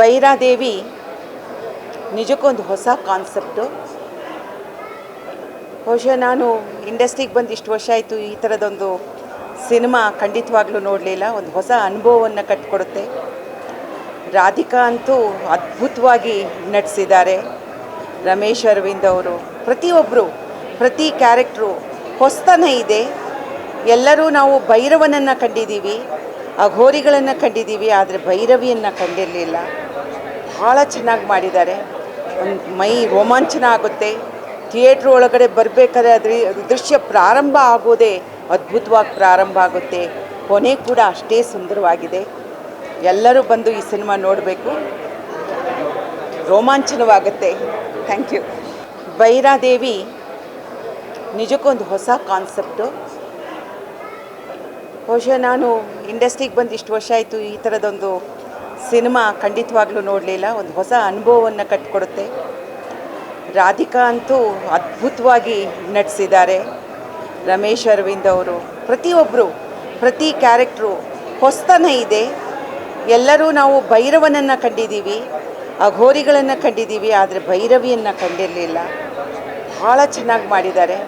ಬೈರಾದೇವಿ, ನಿಜಕ್ಕೊಂದು ಹೊಸ ಕಾನ್ಸೆಪ್ಟು ಬಹುಶಃ ನಾನು ಇಂಡಸ್ಟ್ರಿಗೆ ಬಂದು ಇಷ್ಟು ವರ್ಷ ಆಯಿತು ಈ ಥರದೊಂದು ಸಿನಿಮಾ ಖಂಡಿತವಾಗ್ಲೂ ನೋಡಲಿಲ್ಲ. ಒಂದು ಹೊಸ ಅನುಭವವನ್ನು ಕಟ್ಟಿಕೊಡುತ್ತೆ ರಾಧಿಕಾ ಅಂತೂ ಅದ್ಭುತವಾಗಿ ನಟಿಸಿದ್ದಾರೆ. ರಮೇಶ್ ಅರವಿಂದ್ ಅವರು ಪ್ರತಿಯೊಬ್ಬರು ಪ್ರತಿ ಕ್ಯಾರೆಕ್ಟ್ರು ಹೊಸ್ತನ ಇದೆ. ಎಲ್ಲರೂ ನಾವು ಭೈರವನನ್ನು ಕಂಡಿದ್ದೀವಿ, ಅಘೋರಿಗಳನ್ನು ಕಂಡಿದ್ದೀವಿ, ಆದರೆ ಭೈರವಿಯನ್ನು ಕಂಡಿರಲಿಲ್ಲ. ಭಾಳ ಚೆನ್ನಾಗಿ ಮಾಡಿದ್ದಾರೆ. ಒಂದು ಮೈ ರೋಮಾಂಚನ ಆಗುತ್ತೆ. ಥಿಯೇಟ್ರ್ ಒಳಗಡೆ ಬರಬೇಕಾದ್ರೆ ಅದ್ರ, ದೃಶ್ಯ ಪ್ರಾರಂಭ ಆಗೋದೇ ಅದ್ಭುತವಾಗಿ ಪ್ರಾರಂಭ ಆಗುತ್ತೆ. ಕೊನೆ ಕೂಡ ಅಷ್ಟೇ ಸುಂದರವಾಗಿದೆ. ಎಲ್ಲರೂ ಬಂದು ಈ ಸಿನಿಮಾ ನೋಡಬೇಕು. ರೋಮಾಂಚನವಾಗುತ್ತೆ. Thank you. ಬೈರಾದೇವಿ, ನಿಜಕ್ಕೊಂದು ಹೊಸ ಕಾನ್ಸೆಪ್ಟು. ಬಹುಶಃ ನಾನು ಇಂಡಸ್ಟ್ರಿಗೆ ಬಂದು ಇಷ್ಟು ವರ್ಷ ಆಯಿತು ಈ ಥರದೊಂದು ಸಿನಿಮಾ ಖಂಡಿತವಾಗ್ಲೂ ನೋಡಲಿಲ್ಲ, ಒಂದು ಹೊಸ ಅನುಭವವನ್ನು ಕಟ್ಟಿಕೊಡುತ್ತೆ ರಾಧಿಕಾ ಅಂತೂ ಅದ್ಭುತವಾಗಿ ನಟಿಸಿದ್ದಾರೆ. ರಮೇಶ್ ಅರವಿಂದ್ ಅವರು ಪ್ರತಿಯೊಬ್ಬರು ಪ್ರತಿ ಕ್ಯಾರೆಕ್ಟ್ರು ಹೊಸ್ತನ ಇದೆ. ಎಲ್ಲರೂ ನಾವು ಭೈರವನನ್ನು ಕಂಡಿದ್ದೀವಿ, ಅಘೋರಿಗಳನ್ನು ಕಂಡಿದ್ದೀವಿ, ಆದರೆ ಭೈರವಿಯನ್ನು ಕಂಡಿರಲಿಲ್ಲ. ಭಾಳ ಚೆನ್ನಾಗಿ ಮಾಡಿದ್ದಾರೆ.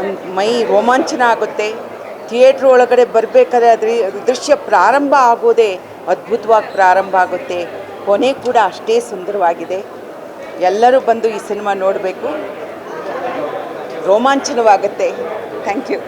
ಒಂದು ಮೈ ರೋಮಾಂಚನ ಆಗುತ್ತೆ. ಥಿಯೇಟ್ರ್ ಒಳಗಡೆ ಬರಬೇಕಾದ್ರೆ ಅದ್ರ, ದೃಶ್ಯ ಪ್ರಾರಂಭ ಆಗೋದೇ ಅದ್ಭುತವಾಗಿ ಪ್ರಾರಂಭ ಆಗುತ್ತೆ. ಕೊನೆ ಕೂಡ ಅಷ್ಟೇ ಸುಂದರವಾಗಿದೆ. ಎಲ್ಲರೂ ಬಂದು ಈ ಸಿನಿಮಾ ನೋಡಬೇಕು. ರೋಮಾಂಚನವಾಗುತ್ತೆ. Thank you.